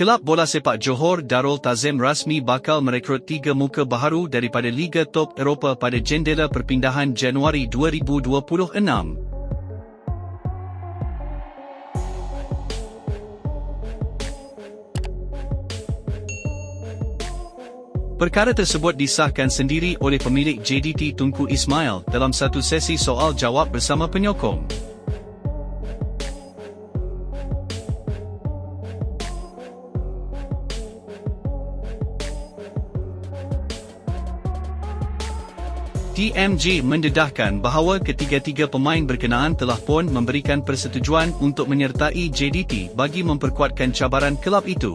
Kelab bola sepak Johor Darul Tazim rasmi bakal merekrut tiga muka baharu daripada Liga Top Eropah pada jendela perpindahan Januari 2026. Perkara tersebut disahkan sendiri oleh pemilik JDT Tunku Ismail dalam satu sesi soal jawab bersama penyokong. TMG mendedahkan bahawa ketiga-tiga pemain berkenaan telah pun memberikan persetujuan untuk menyertai JDT bagi memperkuatkan cabaran kelab itu.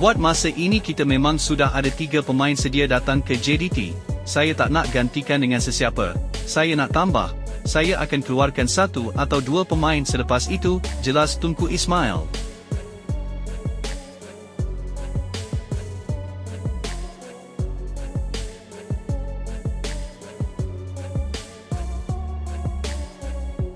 Buat masa ini kita memang sudah ada tiga pemain sedia datang ke JDT. Saya tak nak gantikan dengan sesiapa. Saya nak tambah. Saya akan keluarkan satu atau dua pemain selepas itu, jelas Tunku Ismail.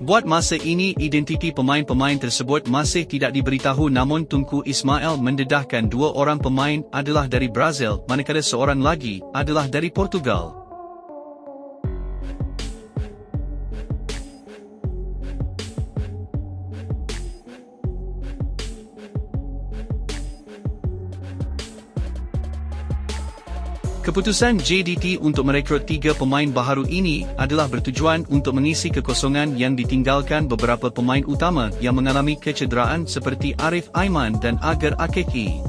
Buat masa ini identiti pemain-pemain tersebut masih tidak diberitahu namun Tunku Ismail mendedahkan dua orang pemain adalah dari Brazil manakala seorang lagi adalah dari Portugal. Keputusan JDT untuk merekrut tiga pemain baharu ini adalah bertujuan untuk mengisi kekosongan yang ditinggalkan beberapa pemain utama yang mengalami kecederaan seperti Arif Aiman dan Agar Akeki.